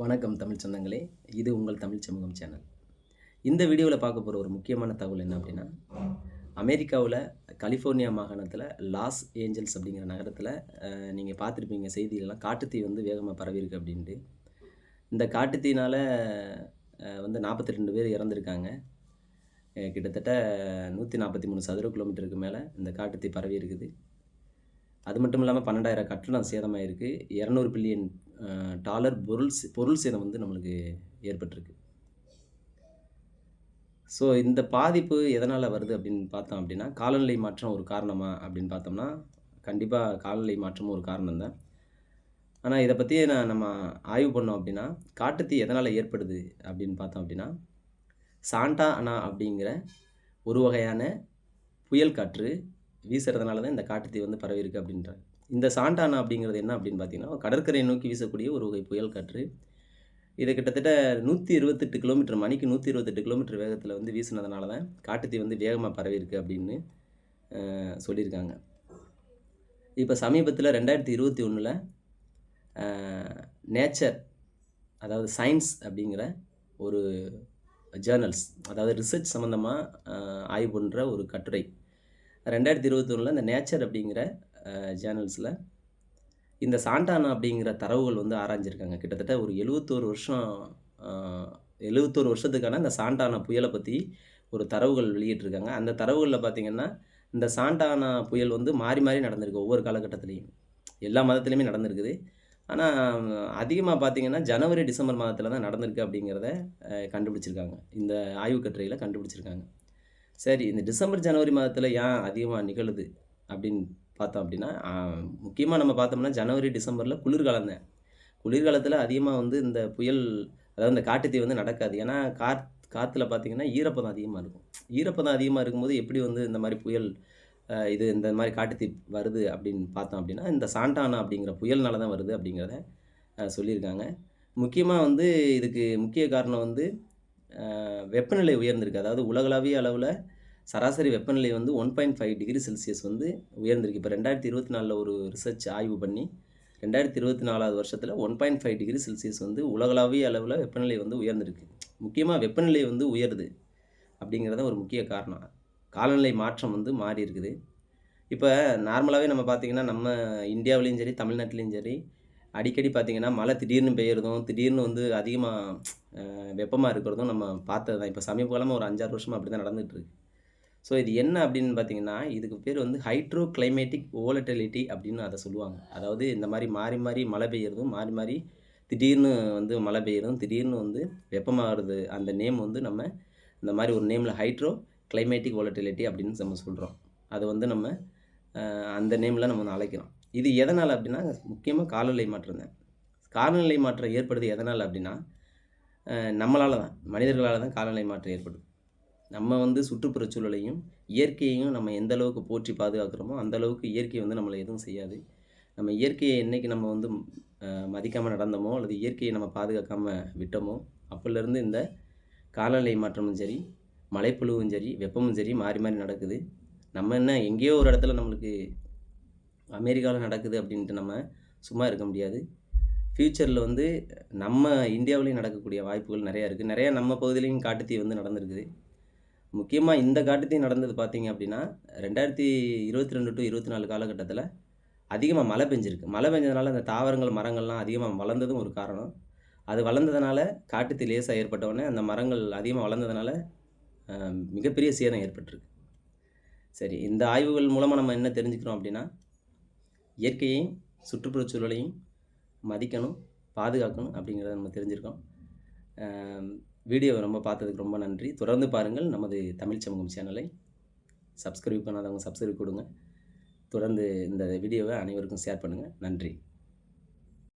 வணக்கம் தமிழ் சொந்தங்களே. இது உங்கள் தமிழ் சமூகம் சேனல். இந்த வீடியோவில் பார்க்க போகிற ஒரு முக்கியமான தகவல் என்ன அப்படின்னா அமெரிக்காவில் கலிஃபோர்னியா மாகாணத்தில் லாஸ் ஏஞ்சல்ஸ் அப்படிங்கிற நகரத்தில் நீங்கள் பார்த்துருப்பீங்க செய்தியிலலாம் காட்டுத்தீ வந்து வேகமாக பரவியிருக்கு அப்படின்ட்டு. இந்த காட்டுத்தீனால் வந்து நாற்பத்தி ரெண்டு பேர் இறந்துருக்காங்க. கிட்டத்தட்ட நூற்றி நாற்பத்தி மூணு சதுர கிலோமீட்டருக்கு மேலே இந்த காட்டுத்தீ பரவி இருக்குது. அது மட்டும் இல்லாமல் பன்னெண்டாயிரம் கட்டணம் சேதமாயிருக்கு. இரநூறு பில்லியன் டாலர் பொருள் பொருள் சேதம் வந்து நம்மளுக்கு ஏற்பட்டிருக்கு. ஸோ இந்த பாதிப்பு எதனால் வருது அப்படின்னு பார்த்தோம் அப்படின்னா காலநிலை மாற்றம் ஒரு காரணமா அப்படின்னு பார்த்தோம்னா கண்டிப்பாக காலநிலை மாற்றமும் ஒரு காரணம் தான். ஆனால் இதை பற்றி நான் நம்ம ஆய்வு பண்ணோம் அப்படின்னா காட்டுத்தீ எதனால் ஏற்படுது அப்படின்னு பார்த்தோம் அப்படின்னா சாண்டா அண்ணா அப்படிங்கிற ஒரு வகையான புயல் காற்று வீசுறதுனால தான் இந்த காட்டுத்தீ வந்து பரவி இருக்கு அப்படின்றாங்க இந்த சாண்டானா அப்படிங்கிறது என்ன அப்படின்னு பார்த்தீங்கன்னா கடற்கரையை நோக்கி வீசக்கூடிய ஒரு வகை புயல் காற்று. இது கிட்டத்தட்ட நூற்றி இருபத்தெட்டு கிலோமீட்டர் மணிக்கு நூற்றி இருபத்தெட்டு கிலோமீட்டர் வேகத்தில் வந்து வீசுனதுனால தான் காட்டுத்தீ வந்து வேகமாக பரவியிருக்கு அப்படின்னு சொல்லியிருக்காங்க. இப்போ சமீபத்தில் ரெண்டாயிரத்தி இருபத்தி ஒன்றில் நேச்சர் அதாவது சயின்ஸ் அப்படிங்கிற ஒரு ஜேர்னல்ஸ் அதாவது ரிசர்ச் சம்மந்தமாக ஆய்வு பண்ணுற ஒரு கட்டுரை ரெண்டாயிரத்தி இருபத்தொன்னில் இந்த நேச்சர் அப்படிங்கிற ஜேர்னல்ஸில் இந்த சாண்டானா அப்படிங்கிற தரவுகள் வந்து ஆராய்ஞ்சிருக்காங்க. கிட்டத்தட்ட ஒரு எழுபத்தோரு வருஷம் எழுபத்தோரு வருஷத்துக்கான இந்த சாண்டானா புயலை பற்றி ஒரு தரவுகள் வெளியிட்டிருக்காங்க. அந்த தரவுகளில் பார்த்தீங்கன்னா இந்த சாண்டானா புயல் வந்து மாறி மாறி நடந்திருக்கு ஒவ்வொரு காலகட்டத்துலேயும். எல்லா மதத்துலேயுமே நடந்திருக்குது. ஆனால் அதிகமாக பார்த்தீங்கன்னா ஜனவரி டிசம்பர் மாதத்தில் தான் நடந்திருக்கு அப்படிங்கிறத கண்டுபிடிச்சிருக்காங்க. இந்த ஆய்வு கட்டுரையில் கண்டுபிடிச்சிருக்காங்க. சரி இந்த டிசம்பர் ஜனவரி மாதத்தில் ஏன் அதிகமாக நிகழுது அப்படின்னு பார்த்தோம் அப்படின்னா முக்கியமாக நம்ம பார்த்தோம்னா ஜனவரி டிசம்பரில் குளிர்காலம் தான். குளிர்காலத்தில் அதிகமாக வந்து இந்த புயல் அதாவது இந்த காட்டுத்தீ வந்து நடக்காது. ஏன்னா காத் காற்றுல பார்த்தீங்கன்னா ஈரப்பதம் அதிகமாக இருக்கும். ஈரப்பதம் அதிகமாக இருக்கும்போது எப்படி வந்து இந்த மாதிரி புயல் இது இந்த மாதிரி காட்டுத்தீ வருது அப்படின்னு பார்த்தோம் அப்படின்னா இந்த சாண்டானா அப்படிங்கிற புயல்னால தான் வருது அப்படிங்கிறத சொல்லியிருக்காங்க. முக்கியமாக வந்து இதுக்கு முக்கிய காரணம் வந்து வெப்பநிலை உயர்ந்திருக்கு. அதாவது உலகளாவிய அளவில் சராசரி வெப்பநிலை வந்து one point five degree Celsius வந்து உயர்ந்திருக்கு. இப்போ ரெண்டாயிரத்தி இருபத்தி நாலில் ஒரு ரிசர்ச் ஆய்வு பண்ணி ரெண்டாயிரத்தி இருபத்தி நாலாவது வருஷத்தில் one point five degree Celsius வந்து உலகளாவிய அளவில் வெப்பநிலை வந்து உயர்ந்திருக்கு. முக்கியமாக வெப்பநிலை வந்து உயருது அப்படிங்கிறத ஒரு முக்கிய காரணம். காலநிலை மாற்றம் வந்து மாறி இருக்குது இப்போ நார்மலாகவே நம்ம பார்த்திங்கன்னா நம்ம இந்தியாவிலையும் சரி தமிழ்நாட்டிலையும் சரி அடிக்கடி பார்த்திங்கன்னா மழை திடீர்னு பெய்யறதும் திடீர்னு வந்து அதிகமாக வெப்பமாக இருக்கிறதும் நம்ம பார்த்தது தான். இப்போ சமீப காலமாக ஒரு அஞ்சாறு வருஷமாக அப்படி தான் நடந்துகிட்ருக்கு ஸோ இது என்ன அப்படின்னு பார்த்தீங்கன்னா இதுக்கு பேர் வந்து ஹைட்ரோ கிளைமேட்டிக் ஓலட்டிலிட்டி அப்படின்னு அதை சொல்லுவாங்க. அதாவது இந்த மாதிரி மாறி மாறி மழை பெய்யறதும் மாறி மாறி திடீர்னு வந்து மழை பெய்யறதும் திடீர்னு வந்து வெப்பமாகிறது அந்த நேம் வந்து நம்ம இந்த மாதிரி ஒரு நேமில் ஹைட்ரோ கிளைமேட்டிக் ஓலட்டிலிட்டி அப்படின்னு நம்ம சொல்கிறோம் அது வந்து நம்ம அந்த நேமில் நம்ம வந்து அழைக்கிறோம். இது எதனால் அப்படின்னா முக்கியமாக காலநிலை மாற்றம் தான். காலநிலை மாற்றம் ஏற்படுது எதனால் அப்படின்னா நம்மளால் தான் மனிதர்களால் தான் காலநிலை மாற்றம் ஏற்படும் நம்ம வந்து சுற்றுப்புறச் சூழலையும் இயற்கையையும் நம்ம எந்த அளவுக்கு போற்றி பாதுகாக்கிறோமோ அந்த அளவுக்கு இயற்கை வந்து நம்மளை எதுவும் செய்யாது. நம்ம இயற்கையை என்றைக்கு நம்ம வந்து மதிக்காமல் நடந்தோமோ அல்லது இயற்கையை நம்ம பாதுகாக்காமல் விட்டோமோ அப்போலேருந்து இந்த காலநிலை மாற்றமும் சரி மழைப்பொழுவும் சரி வெப்பமும் சரி மாறி மாறி நடக்குது. நம்ம என்ன எங்கேயோ ஒரு இடத்துல நம்மளுக்கு அமெரிக்காவில் நடக்குது அப்படின்ட்டு நம்ம சும்மா இருக்க முடியாது. ஃப்யூச்சரில் வந்து நம்ம இந்தியாவிலையும் நடக்கக்கூடிய வாய்ப்புகள் நிறையா இருக்குது நிறையா நம்ம பகுதியிலையும் காட்டுத்தீ வந்து நடந்திருக்குது. முக்கியமாக இந்த காட்டுத்தீ நடந்தது பார்த்தீங்க அப்படின்னா ரெண்டாயிரத்தி இருபத்தி ரெண்டு டு இருபத்தி நாலு காலகட்டத்தில் அதிகமாக மழை பெஞ்சிருக்கு. மழை பெஞ்சதுனால அந்த தாவரங்கள் மரங்கள்லாம் அதிகமாக வளர்ந்ததும் ஒரு காரணம். அது வளர்ந்ததுனால காட்டுத்தீ லேசாக ஏற்பட்டவுடனே அந்த மரங்கள் அதிகமாக வளர்ந்ததுனால மிகப்பெரிய சேதம் ஏற்பட்டிருக்கு. சரி இந்த ஆய்வுகள் மூலமாக நம்ம என்ன தெரிஞ்சுக்கிறோம் அப்படின்னா இயற்கையையும் சுற்றுப்புறச் சூழலையும் மதிக்கணும் பாதுகாக்கணும் அப்படிங்கிறத நம்ம தெரிஞ்சிருக்கோம். வீடியோவை ரொம்ப பார்த்ததுக்கு ரொம்ப நன்றி. தொடர்ந்து பாருங்கள் நமது தமிழ் சமூகம் சேனலை. சப்ஸ்கிரைப் பண்ணாதவங்க சப்ஸ்கிரைப் கொடுங்க. தொடர்ந்து இந்த வீடியோவை அனைவருக்கும் ஷேர் பண்ணுங்கள் நன்றி.